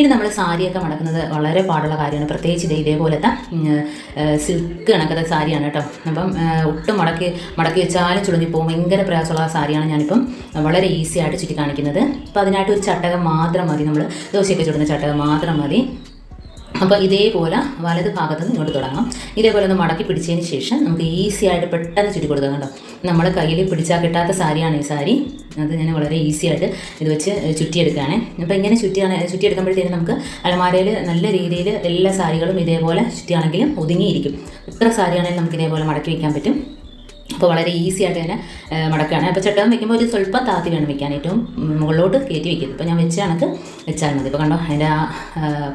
ഇനി നമ്മൾ സാരിയൊക്കെ മടക്കുന്നത് വളരെ പാടുള്ള കാര്യമാണ്. പ്രത്യേകിച്ച് ഇത് ഇതേപോലത്തെ സിൽക്ക് കണക്കത്തെ സാരിയാണ് കേട്ടോ. അപ്പം ഒട്ടും മടക്കി മടക്കി വെച്ചാലും ചുളുങ്ങി പോകും. ഭയങ്കര പ്രയാസമുള്ള സാരിയാണ് ഞാനിപ്പം വളരെ ഈസി ആയിട്ട് ചുറ്റി കാണിക്കുന്നത്. അപ്പോൾ അതിനായിട്ട് ഒരു ചട്ടകം മാത്രം മതി നമ്മൾ ദോശയൊക്കെ ചുടുന്ന ചട്ടകം മാത്രം മതി. അപ്പോൾ ഇതേപോലെ വലത് ഭാഗത്ത് നിന്ന് ഇങ്ങോട്ട് തുടങ്ങാം. ഇതേപോലെ ഒന്ന് മടക്കി പിടിച്ചതിന് ശേഷം നമുക്ക് ഈസി ആയിട്ട് പെട്ടെന്ന് ചുറ്റി കൊടുക്കാം കേട്ടോ. നമ്മൾ കയ്യിൽ പിടിച്ചാൽ കിട്ടാത്ത സാരിയാണ് ഈ സാരി. അത് ഞാൻ വളരെ ഈസി ആയിട്ട് ഇത് വെച്ച് ചുറ്റിയെടുക്കുകയാണ്. അപ്പോൾ ഇങ്ങനെ ചുറ്റിയാണ് ചുറ്റിയെടുക്കുമ്പോഴത്തേനും നമുക്ക് അലമാരയിൽ നല്ല രീതിയിൽ എല്ലാ സാരികളും ഇതേപോലെ ചുറ്റിയാണെങ്കിലും ഒതുങ്ങിയിരിക്കും. എത്ര സാരിയാണെങ്കിലും നമുക്ക് ഇതേപോലെ മടക്കി വയ്ക്കാൻ പറ്റും. അപ്പോൾ വളരെ ഈസി ആയിട്ട് തന്നെ മടക്കുകയാണ് അപ്പോൾ ചട്ടകം വെക്കുമ്പോൾ ഒരു സ്വല്പം താത്തി വേണം വെക്കാൻ ഏറ്റവും മുകളിലോട്ട് കയറ്റി വെക്കരുത് ഇപ്പോൾ ഞാൻ വെച്ച കണക്ക് വെച്ചാൽ മതി. ഇപ്പോൾ കണ്ടോ അതിന്റെ ആ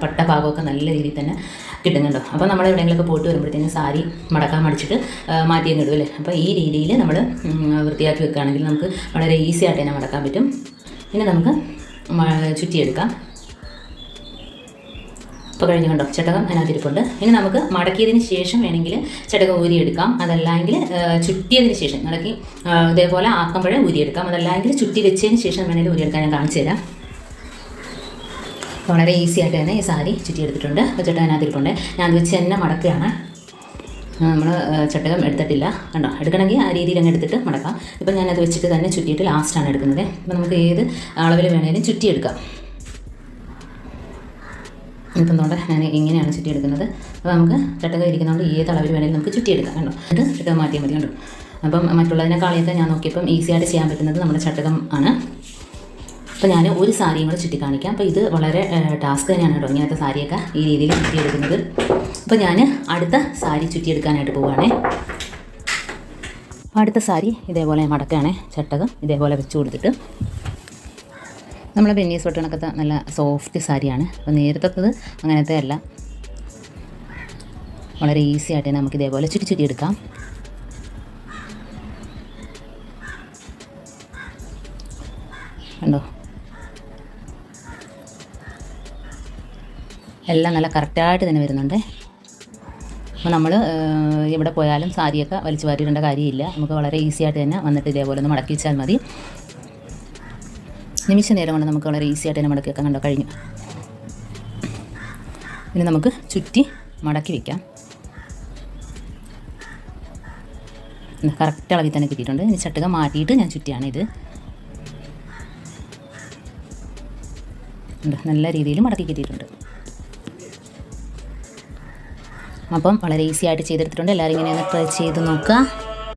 പട്ട ഭാഗമൊക്കെ നല്ല രീതിയിൽ തന്നെ കിട്ടുന്നുണ്ടോ. അപ്പോൾ നമ്മൾ എവിടെയെങ്കിലുമൊക്കെ പോയിട്ട് വരുമ്പോഴത്തേനും സാരി മടക്കാൻ മടിച്ചിട്ട് മാറ്റിയെന്ന് ഇടും അല്ലേ? അപ്പോൾ ഈ രീതിയിൽ നമ്മൾ വൃത്തിയാക്കി വെക്കുകയാണെങ്കിൽ നമുക്ക് വളരെ ഈസി ആയിട്ട് തന്നെ മടക്കാൻ പറ്റും. പിന്നെ നമുക്ക് ചുറ്റിയെടുക്കാം. ഇപ്പോൾ കഴിഞ്ഞ് കണ്ടോ? ചട്ടകം അതിനകത്തിരിപ്പുണ്ട്. ഇനി നമുക്ക് മടക്കിയതിന് ശേഷം വേണമെങ്കിൽ ചട്ടകം ഊരിയെടുക്കാം. അതല്ലെങ്കിൽ ചുറ്റിയതിന് ശേഷം മടക്കി ഇതേപോലെ ആക്കുമ്പോഴേ ഊരിയെടുക്കാം. അതല്ലെങ്കിൽ ചുറ്റി വെച്ചതിന് ശേഷം വേണമെങ്കിൽ ഊരിയെടുക്കാൻ ഞാൻ കാണിച്ചു തരാം. വളരെ ഈസി ആയിട്ട് തന്നെ ഈ സാരി ചുറ്റിയെടുത്തിട്ടുണ്ട്. അപ്പോൾ ചട്ടകം അതിനകത്തിരിപ്പുണ്ട്. ഞാൻ അത് വെച്ച് തന്നെ മടക്കുകയാണ്. നമ്മൾ ചട്ടകം എടുത്തിട്ടില്ല. കണ്ടോ? എടുക്കണമെങ്കിൽ ആ രീതിയിൽ അങ്ങ് എടുത്തിട്ട് മടക്കാം. ഇപ്പം ഞാനത് വെച്ചിട്ട് തന്നെ ചുറ്റിയിട്ട് ലാസ്റ്റാണ് എടുക്കുന്നത്. അപ്പോൾ നമുക്ക് ഏത് അളവിൽ വേണമെങ്കിലും ചുറ്റിയെടുക്കാം. ഇപ്പം നമ്മുടെ ഇങ്ങനെയാണ് ചുറ്റിയെടുക്കുന്നത്. അപ്പോൾ നമുക്ക് ചട്ടകം ഇരിക്കുന്നതുകൊണ്ട് ഏത് അളവിൽ വേണമെങ്കിലും നമുക്ക് ചുറ്റിയെടുക്കാം കണ്ടോ? ഇത് ചട്ടകം മാറ്റിയാൽ മതി കണ്ടോ? അപ്പം മറ്റുള്ളതിനേക്കാളൊക്കെ ഞാൻ നോക്കിയപ്പം ഈസി ആയിട്ട് ചെയ്യാൻ പറ്റുന്നത് നമ്മുടെ ചട്ടകം ആണ്. അപ്പോൾ ഞാൻ ഒരു സാരിയും കൂടെ ചുറ്റി കാണിക്കാം. അപ്പോൾ ഇത് വളരെ ടാസ്ക് തന്നെയാണ് കേട്ടോ ഇങ്ങനത്തെ സാരിയൊക്കെ ഈ രീതിയിൽ ചുറ്റിയെടുക്കുന്നത്. അപ്പോൾ ഞാൻ അടുത്ത സാരി ചുറ്റിയെടുക്കാനായിട്ട് പോവുകയാണേ അടുത്ത സാരി ഇതേപോലെ മടക്കുകയാണേ ചട്ടകം ഇതേപോലെ വെച്ച് കൊടുത്തിട്ട്. നമ്മളെ ബെന്നീസ് വെട്ടണക്കത്തെ നല്ല സോഫ്റ്റ് സാരിയാണ്. അപ്പോൾ നേരത്തത് അങ്ങനത്തെ അല്ല. വളരെ ഈസി ആയിട്ട് നമുക്ക് ഇതേപോലെ ചുറ്റി ചുറ്റി എടുക്കാം. കണ്ടോ? എല്ലാം നല്ല കറക്റ്റായിട്ട് തന്നെ വരുന്നുണ്ട്. അപ്പോൾ നമ്മൾ എവിടെ പോയാലും സാരിയൊക്കെ വലിച്ചു വാരിയിടേണ്ട കാര്യമില്ല. നമുക്ക് വളരെ ഈസി ആയിട്ട് തന്നെ വന്നിട്ട് ഇതേപോലെ ഒന്ന് മടക്കി വെച്ചാൽ മതി. നിമിഷ നേരം കൊണ്ട് നമുക്ക് വളരെ ഈസി ആയിട്ട് തന്നെ മടക്കി വെക്കാൻ കണ്ടോ? കഴിഞ്ഞു. ഇനി നമുക്ക് ചുറ്റി മടക്കി വെക്കാം. കറക്റ്റ് അളവിൽ തന്നെ കിട്ടിയിട്ടുണ്ട്. ഇനി ചട്ടുക മാറ്റിയിട്ട് ഞാൻ ചുറ്റിയാണ് ഇത്. നല്ല രീതിയിൽ മടക്കി കിട്ടിയിട്ടുണ്ട്. അപ്പം വളരെ ഈസി ആയിട്ട് ചെയ്തെടുത്തിട്ടുണ്ട്. എല്ലാവരും ഇങ്ങനെ ട്രൈ ചെയ്ത് നോക്കുക.